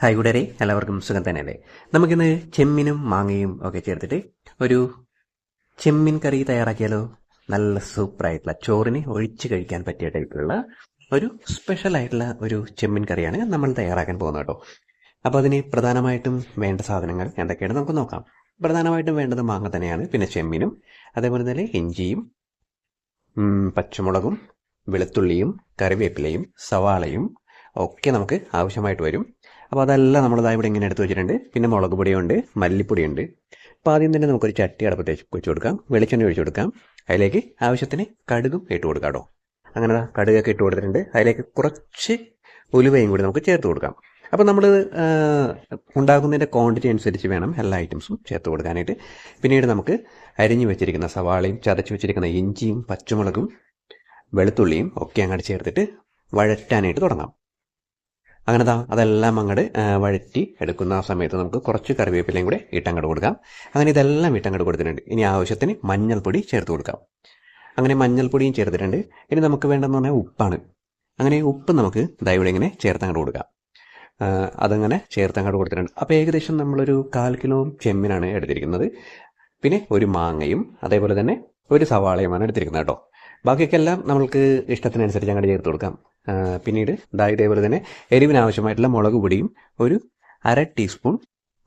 Hi കൂടരെ എല്ലാവർക്കും സുഖം തന്നെയല്ലേ? നമുക്കിന്ന് ചെമ്മീനും മാങ്ങയും ഒക്കെ ചേർത്തിട്ട് ഒരു ചെമ്മിൻ കറി തയ്യാറാക്കിയാലോ? നല്ല സൂപ്പറായിട്ടുള്ള ചോറിനെ ഒഴിച്ച് കഴിക്കാൻ പറ്റിയ ടൈപ്പിലുള്ള ഒരു സ്പെഷ്യൽ ആയിട്ടുള്ള ഒരു ചെമ്മിൻ കറിയാണ് നമ്മൾ തയ്യാറാക്കാൻ പോകുന്നത് കേട്ടോ. അപ്പോൾ അതിന് പ്രധാനമായിട്ടും വേണ്ട സാധനങ്ങൾ എന്തൊക്കെയാണ് നമുക്ക് നോക്കാം. പ്രധാനമായിട്ടും വേണ്ടത് മാങ്ങ തന്നെയാണ് പിന്നെ ചെമ്മീനും അതേപോലെ തന്നെ ഇഞ്ചിയും പച്ചമുളകും വെളുത്തുള്ളിയും കറിവേപ്പിലയും സവാളയും ഒക്കെ നമുക്ക് ആവശ്യമായിട്ട് വരും. അപ്പോൾ അതെല്ലാം നമ്മളിതാ ഇവിടെ ഇങ്ങനെ എടുത്ത് വെച്ചിട്ടുണ്ട്. പിന്നെ മുളക് പൊടിയുണ്ട് മല്ലിപ്പൊടിയുണ്ട്. അപ്പോൾ ആദ്യം തന്നെ നമുക്കൊരു ചട്ടി അടപ്പത്തേക്ക് വെച്ച് കൊടുക്കാം. വെളിച്ചെണ്ണ ഒഴിച്ചു കൊടുക്കാം. അതിലേക്ക് ആവശ്യത്തിന് കടുകും ഇട്ട് കൊടുക്കാം കേട്ടോ. അങ്ങനെ കടുകൊക്കെ ഇട്ട് കൊടുത്തിട്ടുണ്ട്. അതിലേക്ക് കുറച്ച് ഉലുവയും കൂടി നമുക്ക് ചേർത്ത് കൊടുക്കാം. അപ്പോൾ നമ്മൾ ഉണ്ടാക്കുന്നതിന്റെ ക്വാണ്ടിറ്റി അനുസരിച്ച് വേണം എല്ലാ ഐറ്റംസും ചേർത്ത് കൊടുക്കാനായിട്ട്. പിന്നീട് നമുക്ക് അരിഞ്ഞു വെച്ചിരിക്കുന്ന സവാളയും ചതച്ച് വെച്ചിരിക്കുന്ന ഇഞ്ചിയും പച്ചമുളകും വെളുത്തുള്ളിയും ഒക്കെ അങ്ങോട്ട് ചേർത്തിട്ട് വഴറ്റാനായിട്ട് തുടങ്ങാം. അങ്ങനെ താ അതെല്ലാം അങ്ങോട്ട് വഴറ്റി എടുക്കുന്ന ആ സമയത്ത് നമുക്ക് കുറച്ച് കറിവേപ്പിലയും കൂടെ ഇട്ടങ്ങോട്ട് കൊടുക്കാം. അങ്ങനെ ഇതെല്ലാം ഇട്ടങ്ങോട്ട് കൊടുത്തിട്ടുണ്ട്. ഇനി ആവശ്യത്തിന് മഞ്ഞൾപ്പൊടി ചേർത്ത് കൊടുക്കാം. അങ്ങനെ മഞ്ഞൾപ്പൊടിയും ചേർത്തിട്ടുണ്ട്. ഇനി നമുക്ക് വേണ്ടെന്ന് പറഞ്ഞാൽ ഉപ്പാണ്. അങ്ങനെ ഉപ്പ് നമുക്ക് ദാ ഇവിടെ ഇങ്ങനെ ചേർത്തങ്ങോട്ട് കൊടുക്കാം. അതങ്ങനെ ചേർത്തങ്ങോട്ട് കൊടുത്തിട്ടുണ്ട്. അപ്പോൾ ഏകദേശം നമ്മളൊരു കാൽ കിലോ ചെമ്മിനാണ് എടുത്തിരിക്കുന്നത്. പിന്നെ ഒരു മാങ്ങയും അതേപോലെ തന്നെ ഒരു സവാളയുമാണ് എടുത്തിരിക്കുന്നത് കേട്ടോ. ബാക്കിയൊക്കെ എല്ലാം നമ്മൾക്ക് ഇഷ്ടത്തിനനുസരിച്ച് അങ്ങോട്ട് ചേർത്ത് കൊടുക്കാം. പിന്നീട് ദാ ഇതേപോലെ തന്നെ എരിവിന് ആവശ്യമായിട്ടുള്ള മുളക് പൊടിയും ഒരു അര ടീസ്പൂൺ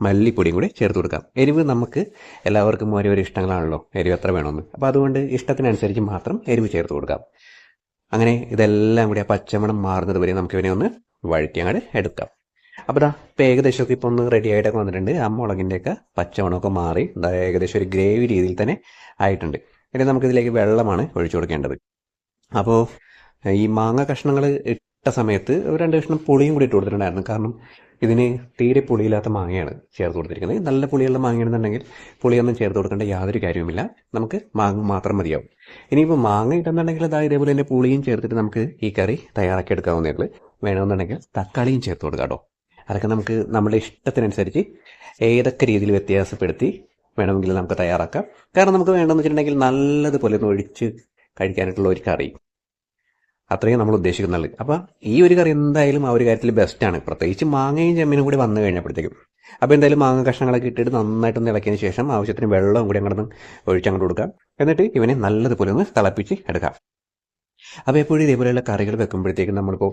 മല്ലിപ്പൊടിയും കൂടി ചേർത്ത് കൊടുക്കാം. എരിവ് നമുക്ക് എല്ലാവർക്കും ഓരോ ഇഷ്ടങ്ങളാണല്ലോ. എരിവ് എത്ര വേണമെന്ന്. അപ്പോൾ അതുകൊണ്ട് ഇഷ്ടത്തിനനുസരിച്ച് മാത്രം എരിവ് ചേർത്ത് കൊടുക്കാം. അങ്ങനെ ഇതെല്ലാം കൂടി ആ പച്ചമണം മാറുന്നത് വരെ നമുക്ക് ഇവനെ ഒന്ന് വഴറ്റി അങ്ങോട്ട് എടുക്കാം. അപ്പോൾ ദാ ഇപ്പോൾ ഏകദേശമൊക്കെ ഇപ്പോൾ ഒന്ന് റെഡി ആയിട്ടൊക്കെ വന്നിട്ടുണ്ട്. ആ മുളകിന്റെയൊക്കെ പച്ചമണമൊക്കെ മാറി ഏകദേശം ഒരു ഗ്രേവി രീതിയിൽ തന്നെ ആയിട്ടുണ്ട്. ഇനി നമുക്കിതിലേക്ക് വെള്ളമാണ് ഒഴിച്ചു കൊടുക്കേണ്ടത്. അപ്പോൾ ഈ മാങ്ങ കഷ്ണങ്ങൾ ഇട്ട സമയത്ത് ഒരു രണ്ട് കഷ്ണം പുളിയും കൂടി ഇട്ട് കൊടുത്തിട്ടുണ്ടായിരുന്നു. കാരണം ഇതിന് തീരെ പുളിയില്ലാത്ത മാങ്ങയാണ് ചേർത്ത് കൊടുത്തിരിക്കുന്നത്. നല്ല പുളിയുള്ള മാങ്ങയാണെന്നുണ്ടെങ്കിൽ പുളിയൊന്നും ചേർത്ത് കൊടുക്കേണ്ട യാതൊരു കാര്യവുമില്ല. നമുക്ക് മാങ്ങ മാത്രം മതിയാവും. ഇനിയിപ്പോൾ മാങ്ങ ഇട്ടെന്നുണ്ടെങ്കിൽ അതാ ഇതേപോലെ തന്നെ പുളിയും ചേർത്തിട്ട് നമുക്ക് ഈ കറി തയ്യാറാക്കി എടുക്കാവുന്നേ വേണമെന്നുണ്ടെങ്കിൽ തക്കാളിയും ചേർത്ത് കൊടുക്കാം കേട്ടോ. അതൊക്കെ നമുക്ക് നമ്മുടെ ഇഷ്ടത്തിനനുസരിച്ച് ഏതൊക്കെ രീതിയിൽ വ്യത്യാസപ്പെടുത്തി വേണമെങ്കിൽ നമുക്ക് തയ്യാറാക്കാം. കാരണം നമുക്ക് വേണമെന്ന് വെച്ചിട്ടുണ്ടെങ്കിൽ നല്ലതുപോലെ ഒന്ന് ഒഴിച്ച് കഴിക്കാനായിട്ടുള്ള ഒരു കറി. അത്രയും നമ്മൾ ഉദ്ദേശിക്കുന്നുള്ളത് അപ്പം ഈ ഒരു കറി എന്തായാലും ആ ഒരു കാര്യത്തിൽ ബെസ്റ്റാണ് പ്രത്യേകിച്ച് മാങ്ങയും ചെമ്മീനും കൂടി വന്നു കഴിഞ്ഞപ്പോഴത്തേക്കും. അപ്പോൾ എന്തായാലും മാങ്ങ കഷ്ണങ്ങളൊക്കെ ഇട്ടിട്ട് നന്നായിട്ടൊന്ന് ഇളക്കിയതിന് ശേഷം ആവശ്യത്തിന് വെള്ളവും കൂടി അങ്ങോട്ട് ഒഴിച്ചങ്ങോട്ട് കൊടുക്കാം. എന്നിട്ട് ഇവനെ നല്ലതുപോലെ ഒന്ന് തിളപ്പിച്ച് എടുക്കാം. അപ്പോൾ എപ്പോഴും ഇതേപോലെയുള്ള കറികൾ വെക്കുമ്പോഴത്തേക്കും നമ്മളിപ്പോൾ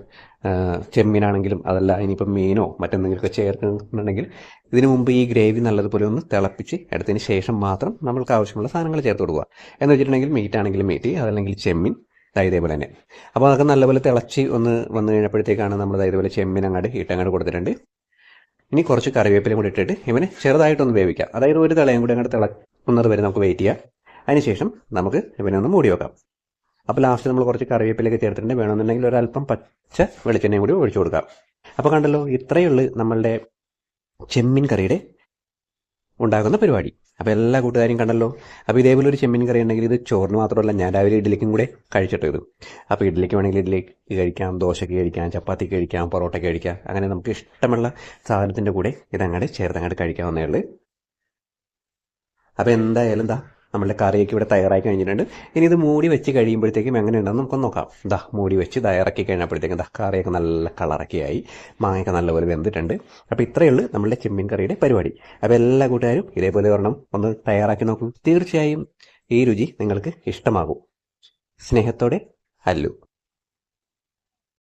ചെമ്മീനാണെങ്കിലും അതല്ല ഇനിയിപ്പോൾ മീനോ മറ്റെന്തെങ്കിലുമൊക്കെ ചേർക്കുന്നുണ്ടെങ്കിൽ ഇതിനു മുമ്പ് ഈ ഗ്രേവി നല്ലതുപോലെ ഒന്ന് തിളപ്പിച്ച് എടുത്തതിന് ശേഷം മാത്രം നമ്മൾക്ക് ആവശ്യമുള്ള സാധനങ്ങൾ ചേർത്ത് കൊടുക്കുക. എന്ന് വെച്ചിട്ടുണ്ടെങ്കിൽ മീറ്റ് ആണെങ്കിലും മീറ്റ് അതല്ലെങ്കിൽ ചെമ്മീൻ ഇതേപോലെ തന്നെ. അപ്പോൾ അതൊക്കെ നല്ലപോലെ തിളച്ച് ഒന്ന് വന്നു കഴിഞ്ഞപ്പോഴത്തേക്കാണ് നമ്മൾ ഇതേപോലെ ചെമ്മീൻ അങ്ങോട്ട് ഇട്ടങ്ങോട്ട് കൊടുത്തിട്ടുണ്ട്. ഇനി കുറച്ച് കറിവേപ്പിലയും കൂടി ഇട്ടിട്ട് ഇവനെ ചെറുതായിട്ടൊന്ന് വേവിക്കാം. അതായത് ഒരു തിളയും കൂടി അങ്ങോട്ട് തിളക്കുന്നത് വരെ നമുക്ക് വെയിറ്റ് ചെയ്യാം. അതിനുശേഷം നമുക്ക് ഇവനെ ഒന്ന് മൂടി വെക്കാം. അപ്പോൾ ലാസ്റ്റ് നമ്മൾ കുറച്ച് കറിവേപ്പിലൊക്കെ ചേർത്തിട്ടുണ്ട്. വേണമെന്നുണ്ടെങ്കിൽ ഒരല്പം പച്ച വെളിച്ചെണ്ണയും കൂടി ഒഴിച്ചു കൊടുക്കാം. അപ്പോൾ കണ്ടല്ലോ ഇത്രയേ ഉള്ളൂ നമ്മളുടെ ചെമ്മീൻ കറിയുടെ ഉണ്ടാക്കുന്ന പരിപാടി. അപ്പോൾ എല്ലാ കൂട്ടുകാരും കണ്ടല്ലോ? അപ്പോൾ ഇതേപോലെ ഒരു ചെമ്മീൻ കറി ഉണ്ടെങ്കിൽ ഇത് ചോറിന് മാത്രമല്ല ഞാൻ രാവിലെ ഇഡ്ഡലിക്കും കൂടെ കഴിച്ചിട്ട് ഇത്. അപ്പോൾ ഇഡ്ഡലിക്ക് വേണമെങ്കിൽ ഇഡ്ഡലി കഴിക്കാം ദോശയ്ക്ക് കഴിക്കാം ചപ്പാത്തിക്ക് കഴിക്കാം പൊറോട്ടയ്ക്ക് കഴിക്കാം. അങ്ങനെ നമുക്ക് ഇഷ്ടമുള്ള സാധനത്തിന്റെ കൂടെ ഇതങ്ങോട്ട് ചേർത്തങ്ങോട്ട് കഴിക്കാവുന്നേ ഉള്ളൂ. അപ്പോൾ എന്തായാലും എന്താ നമ്മളുടെ കറിയൊക്കെ ഇവിടെ തയ്യാറാക്കി കഴിഞ്ഞിട്ടുണ്ട്. ഇനി ഇത് മൂടി വെച്ച് കഴിയുമ്പോഴത്തേക്കും എങ്ങനെ ഉണ്ടെന്ന് നമുക്കൊന്ന് നോക്കാം. ദാ മൂടി വെച്ച് തയ്യാറാക്കി കഴിഞ്ഞപ്പോഴത്തേക്കും ദാ കറിയൊക്കെ നല്ല കളറൊക്കെ ആയി. മാങ്ങയൊക്കെ നല്ലപോലെ വെന്തിട്ടുണ്ട്. അപ്പോൾ ഇത്രയേ ഉള്ളൂ നമ്മുടെ ചെമ്മീൻ കറിയുടെ പരിപാടി. അപ്പോൾ എല്ലാ കൂട്ടുകാരും ഇതേപോലെ ഒരെണ്ണം ഒന്ന് തയ്യാറാക്കി നോക്കും. തീർച്ചയായും ഈ രുചി നിങ്ങൾക്ക് ഇഷ്ടമാകും. സ്നേഹത്തോടെ അല്ലു.